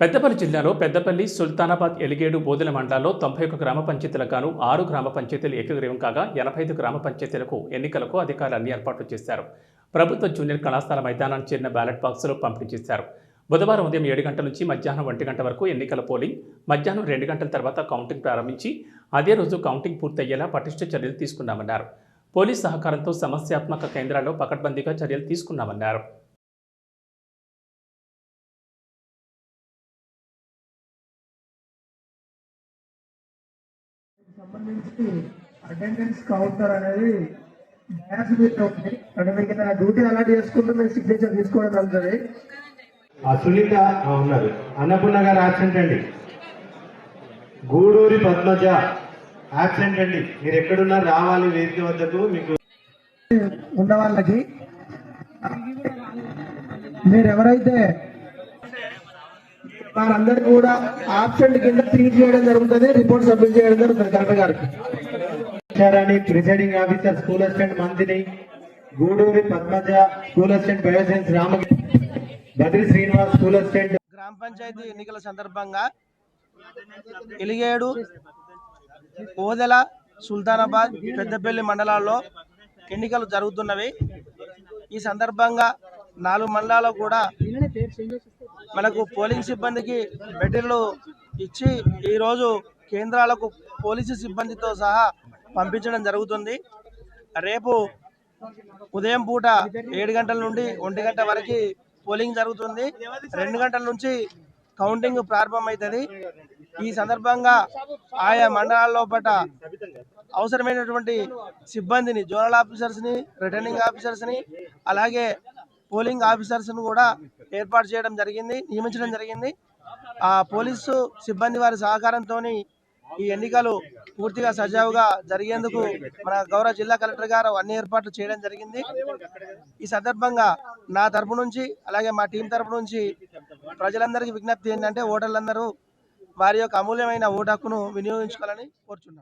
పెద్దపల్లి జిల్లాలో పెద్దపల్లి సుల్తానాబాద్ ఎలిగేడు బోధన మండలాల్లో తొంభై ఒక గ్రామ పంచాయితీలకుగాను ఆరు గ్రామ పంచాయతీలు ఏకగ్రీవం కాగా ఎనభై ఐదు గ్రామ పంచాయతీలకు ఎన్నికలకు అధికారులు అన్ని ఏర్పాట్లు చేశారు. ప్రభుత్వ జూనియర్ కళాశాల మైదానానికి చేరిన బ్యాలెట్ బాక్సులు పంపిణీ చేశారు. బుధవారం ఉదయం ఏడు గంటల నుంచి మధ్యాహ్నం ఒంటి గంట వరకు ఎన్నికల పోలింగ్ మధ్యాహ్నం రెండు గంటల తర్వాత కౌంటింగ్ ప్రారంభించి అదే రోజు కౌంటింగ్ పూర్తయ్యేలా పటిష్ట చర్యలు తీసుకున్నామన్నారు. పోలీస్ సహకారంతో సమస్యాత్మక కేంద్రాల్లో పకడ్బందీగా చర్యలు తీసుకున్నామన్నారు. సంబంధించి అటెండెన్స్ కౌంటర్ అనేది డయాస్ మీద ఉంది. అంటే మీకు నా డ్యూటీ అలాట్ చేసుకుంటూ మీరు సిగ్నేచర్ తీసుకోవడం జరుగుతుంది. సునీత ఉన్నారు. అన్నపూర్ణ గారు యాబ్సెంట్ అండి. గూడూరి పద్మజ యాబ్సెంట్ అండి. మీరు ఎక్కడున్నారు? రావాలి వేదిక వద్దకు. మీకు ఉన్న వాళ్ళకి మీరు ఎవరైతే వారందరికీ కూడా ఆబ్సెంట్ కింద ట్రీట్ చేయడం జరుగుతుంది రిపోర్ట్ సబ్మిట్ చేయడం జరుగుతుంది కలెక్టర్ గారికి. ప్రిసైడింగ్ ఆఫీసర్ స్కూల్ అసిస్టెంట్ మంత్రిని Guduri Padmaja school assistant bioscience Ramagiri Badri Srinivas school assistant గ్రామ పంచాయతీ ఎన్నికల సందర్భంగా ఎలిగేడు ఓదెల సుల్తానాబాద్ పెద్దపల్లి మండలాల్లో ఎన్నికలు జరుగుతున్నవి. ఈ సందర్భంగా నాలుగు మండలాల్లో కూడా మనకు పోలింగ్ సిబ్బందికి మెటీరియల్ ఇచ్చి ఈరోజు కేంద్రాలకు పోలీసు సిబ్బందితో సహా పంపించడం జరుగుతుంది. రేపు ఉదయం పూట ఏడు గంటల నుండి ఒంటి గంట వరకు పోలింగ్ జరుగుతుంది. రెండు గంటల నుంచి కౌంటింగ్ ప్రారంభమవుతుంది. ఈ సందర్భంగా ఆయా మండలాల్లో పట అవసరమైనటువంటి సిబ్బందిని జోనల్ ఆఫీసర్స్ని రిటర్నింగ్ ఆఫీసర్స్ని అలాగే పోలింగ్ ఆఫీసర్స్ను కూడా ఏర్పాటు చేయడం జరిగింది నియమించడం జరిగింది. ఆ పోలీసు సిబ్బంది వారి సహకారంతో ఈ ఎన్నికలు పూర్తిగా సజావుగా జరిగేందుకు మన గౌరవ జిల్లా కలెక్టర్ గారు అన్ని ఏర్పాట్లు చేయడం జరిగింది. ఈ సందర్భంగా నా తరపు నుంచి అలాగే మా టీం తరపు నుంచి ప్రజలందరికీ విజ్ఞప్తి ఏంటంటే ఓటర్లందరూ వారి యొక్క అమూల్యమైన ఓటు హక్కును వినియోగించుకోవాలని కోరుచున్నాను.